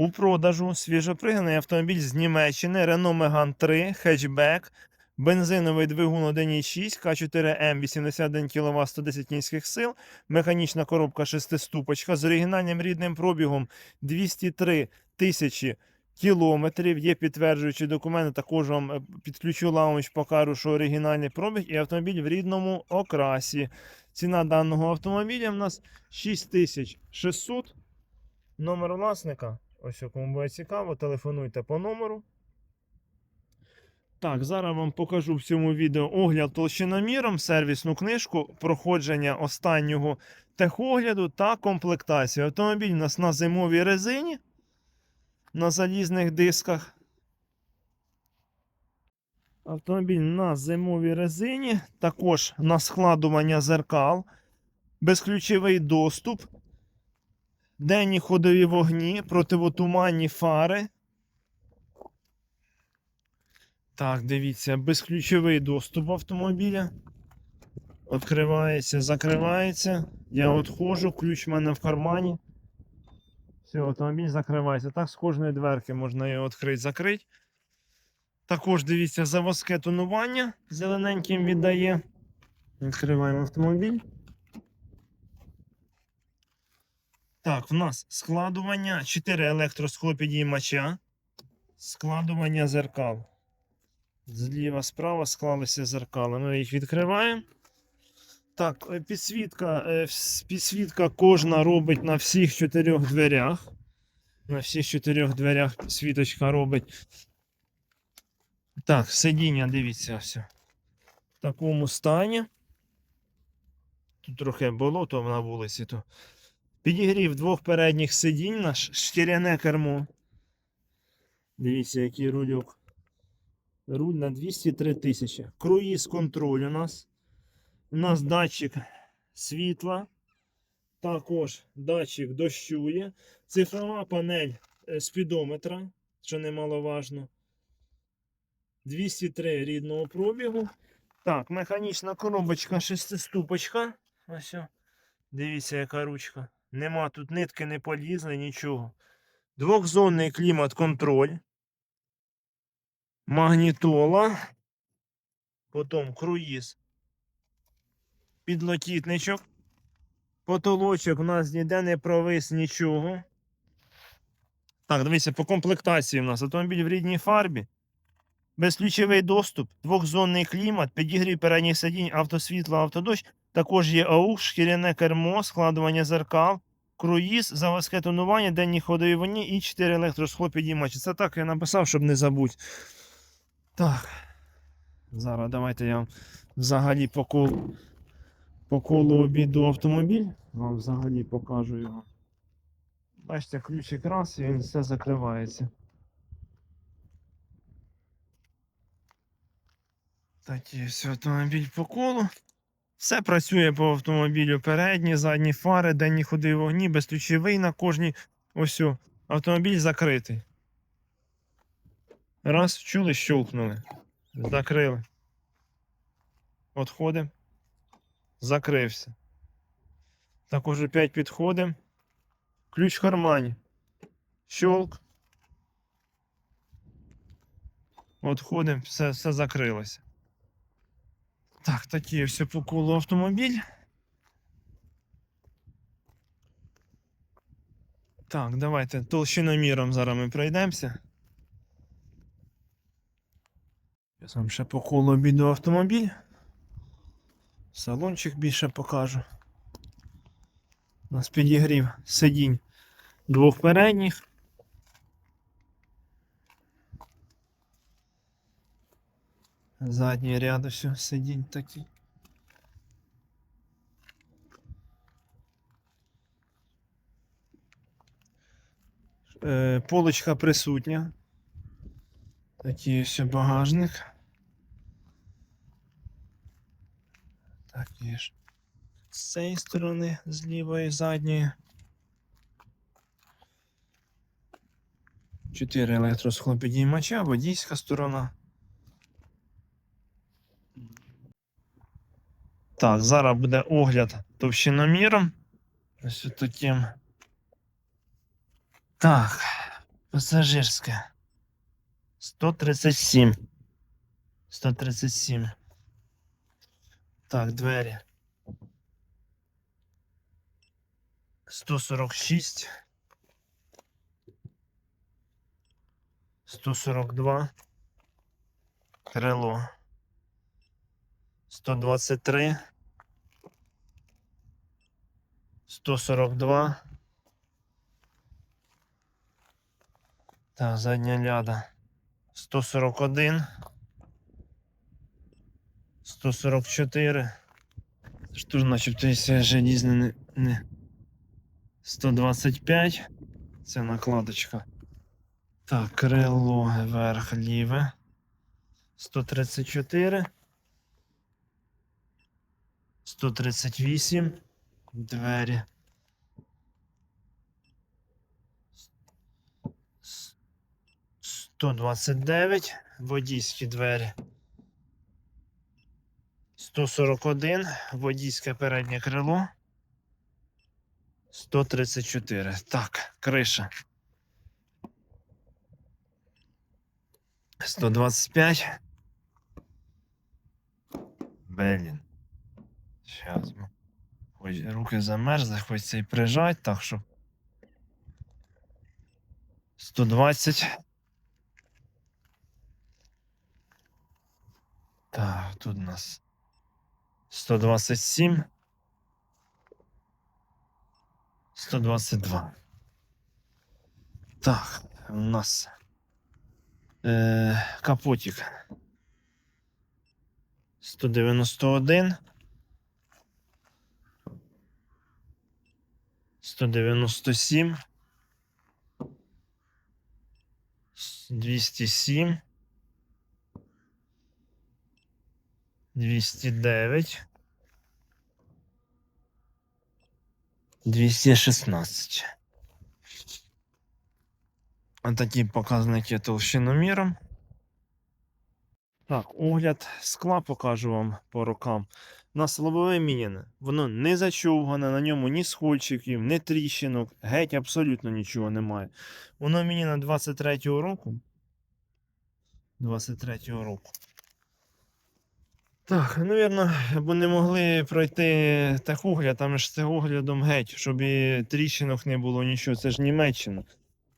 У продажу свіжопригнаний автомобіль з Німеччини Renault Megane 3 хетчбек, бензиновий двигун 1.6, К4М 81 кВт 110 кінських сил, механічна коробка шестиступочка з оригінальним рідним пробігом 203 тисячі кілометрів. Є підтверджуючі документи. Також вам е, підключу лаунч, покажу, що оригінальний пробіг і автомобіль в рідному окрасі. Ціна даного автомобіля в нас 6600. Номер власника. Ось кому буде цікаво, телефонуйте по номеру. Так, зараз вам покажу в цьому відео огляд толщиноміром, сервісну книжку, проходження останнього техогляду та комплектацію. Автомобіль у нас на зимовій резині, на залізних дисках. Автомобіль на зимовій резині, також на складування зеркал, безключовий доступ, денні ходові вогні, противотуманні фари. Так, дивіться, безключовий доступ автомобіля. Відкривається, закривається. Я відходжу, ключ в мене в кармані. Все, автомобіль закривається. Так, з кожної дверки можна його відкрити, закрити. Також дивіться, заводське тонування зелененьким віддає. Відкриваємо автомобіль. Так, в нас складування 4 електросклопідіймача, складування зеркал. Зліва, справа склалися зеркала. Ми їх відкриваємо. Так, е, підсвітка, е, підсвітка кожна робить на всіх чотирьох дверях. На всіх чотирьох дверях підсвіточка робить. Так, сидіння, дивіться, все. В такому стані. Тут трохи болото на вулиці. То. Підігрів двох передніх сидінь наш шкіряне кермо. Дивіться, який рульок. Руль на 203 тисячі. Круїз контроль у нас. У нас датчик світла. Також датчик дощу є. Цифрова панель е, спідометра, що немаловажно. 203 рідного пробігу. Так, механічна коробочка шестиступочка. Ось. Дивіться, яка ручка. Нема тут нитки не полізли, нічого. Двохзонний клімат-контроль. Магнітола. Потім круїз. Підлокітничок. Потолочок у нас ніде не провис нічого. Так, дивіться, по комплектації у нас автомобіль в рідній фарбі. Безключовий доступ, двохзонний клімат, підігрів передніх сидінь, автосвітло, автодощ. Також є АУ, шкіряне кермо, складування зеркал, круїз, заводське тонування, денні ходові вогні і 4 електросхлопідіймачі. Це так я написав, щоб не забути. Так. Зараз давайте я вам взагалі по колу, по колу обіду автомобіль. Вам взагалі покажу його. Бачите, ключик раз і він все закривається. Такий ось автомобіль по колу. Все працює по автомобілю. Передні, задні фари, денні ходи вогні, безключовий на кожній. Ось. о, Автомобіль закритий. Раз, чули, щелкнули. Закрили. Отходимо. Закрився. Також опять підходимо. Ключ в кармані. Щелк. Отходимо, все, все закрилося. Так, такі все по колу автомобіль. Так, давайте толщиноміром зараз ми пройдемося. Я вам ще по колу обіду автомобіль. Салончик більше покажу. У нас підігрів сидінь двох передніх. Задній ряд ось сидінь такі. Е, полочка присутня. Такий ось багажник. Такий ж. З цієї сторони, з лівої, задньої. Чотири електросхлопідіймача, водійська сторона. Так, зараз буде огляд товщиноміром. Ось таким. Так, Пасажирська. 137. 137. Так, двері. 146. 142. Крило. 123. 142. Так, задня ляда. 141. 144. Що ж, начебто, якщо желізне не, не. 125. Це накладочка. Так, крило верх ліве. 134. 138. Двері. С- 129. Водійські двері. 141. Водійське переднє крило. 134. Так, криша. 125. Блін. Сейчас. Хоч руки замерзли, хочеться і прижать, так що. 120. Так, тут у нас 127. 122. Так, у нас е, капотик. 191. 197. с- 207. 209. 216. Отакі показники толщиноміром. Так, огляд скла покажу вам по рукам. На лобове міняне. Воно не зачовгане, на ньому ні схольчиків, ні тріщинок, геть абсолютно нічого немає. Воно міняне 23-го року. 23-го року. Так, навірно, бо не могли пройти техогляд, там ж з техоглядом геть, щоб і тріщинок не було нічого, це ж Німеччина.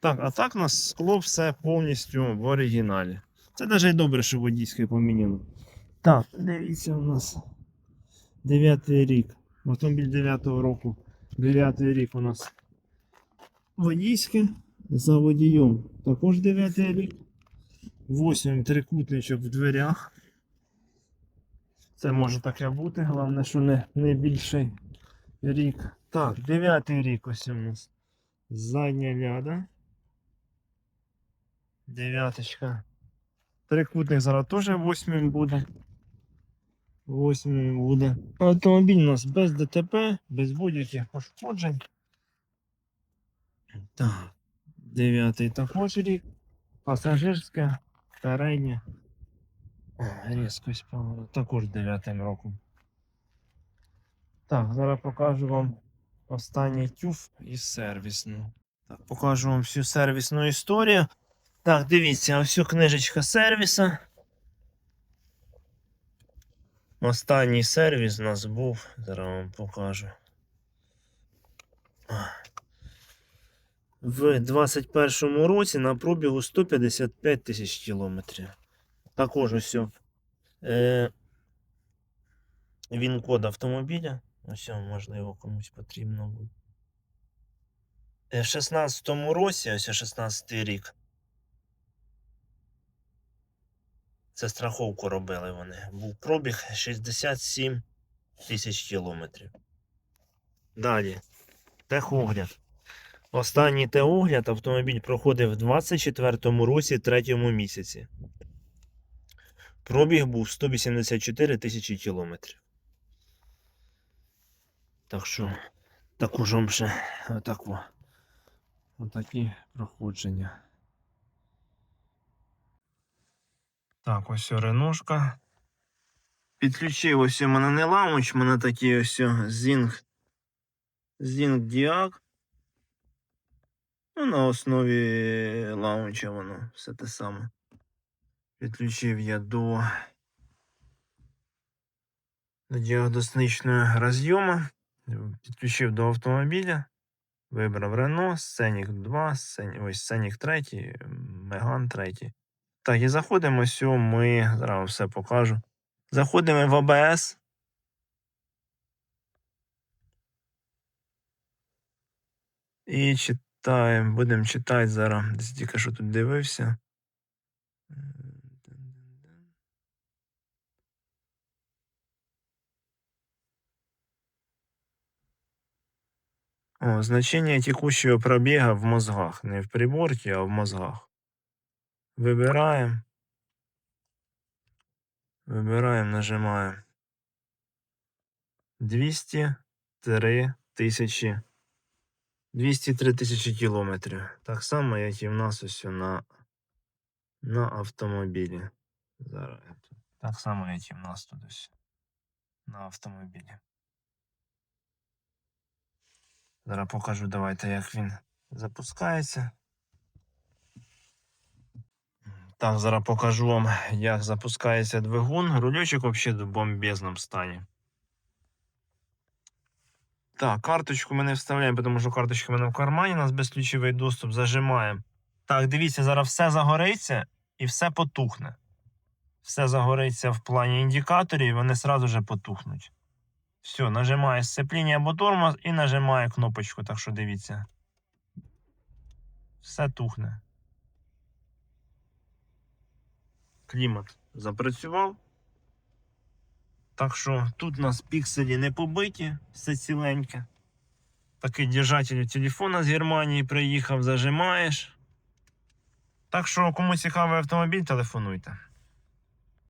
Так, а так у нас скло все повністю в оригіналі. Це навіть добре, що водійське поміняно. Так, дивіться у нас. 9 рік. Автомобіль 9-го року. 9 рік у нас водійське за водієм. Також 9 рік. 8 трикутничок в дверях. Це може таке бути, головне, що не, не більший рік. Так, 9 рік ось у нас. Задня ляда. Дев'яточка. Трикутник зараз теж восьмим буде. Восьмим буде. Автомобіль у нас без ДТП, без будь-яких пошкоджень. Так. Дев'ятий також рік. Пасажирське, переднє. Різкость. Також дев'ятим роком. Так, зараз покажу вам останній тюф із сервісну. Так, покажу вам всю сервісну історію. Так, дивіться, ось книжечка сервіса. Останній сервіс у нас був. Зараз вам покажу. В 21-му році на пробігу 155 тисяч кілометрів. Також ось. Е, він код автомобіля. Ось, можливо, комусь потрібно буде. Е, В 16-му році, ось 16-й рік. Це страховку робили вони. Був пробіг 67 тисяч кілометрів. Далі. Техогляд. Останній техогляд автомобіль проходив в 24-му році, 3-му місяці. Пробіг був 184 тисячі кілометрів. Так що, також вам ще отако. Отакі проходження. Так, ось реношка. Підключив ось у мене не ламуч, у мене такий ось. Zing Diag. Ну, на основі лаунча воно все те саме. Підключив я до, до діагностичного розйому. Підключив до автомобіля. Вибрав Renault, Scenic 2, Scenic, ось Scenic 3, Megane 3. Так, і заходимо сьо, ми зараз все покажу. Заходимо в АБС. І читаємо, будемо читати зараз. Десь тільки що тут дивився. О, значение текущего пробега в мозгах. Не в приборке, а в мозгах. Выбираем. Выбираем, нажимаем. 203 тисячі. 203 тисячі кілометрів. Так само, як і в нас ось на, на автомобілі. Зараз. Так само, як і в нас тут ось. На автомобілі. Зараз покажу, давайте, як він запускається. Так, зараз покажу вам, як запускається двигун. Рульочок взагалі в бомбезному стані. Так, карточку ми не вставляємо, тому що карточка в мене в кармані, у нас безключовий доступ зажимаємо. Так, дивіться, зараз все загориться і все потухне. Все загориться в плані індикаторів, і вони одразу же потухнуть. Все, нажимає сцепління або тормоз і нажимає кнопочку, так що дивіться. Все тухне. Клімат запрацював. Так що тут у нас пікселі не побиті, все ціленьке. Такий держатель телефона з Германії приїхав, зажимаєш. Так що, кому цікавий автомобіль, телефонуйте.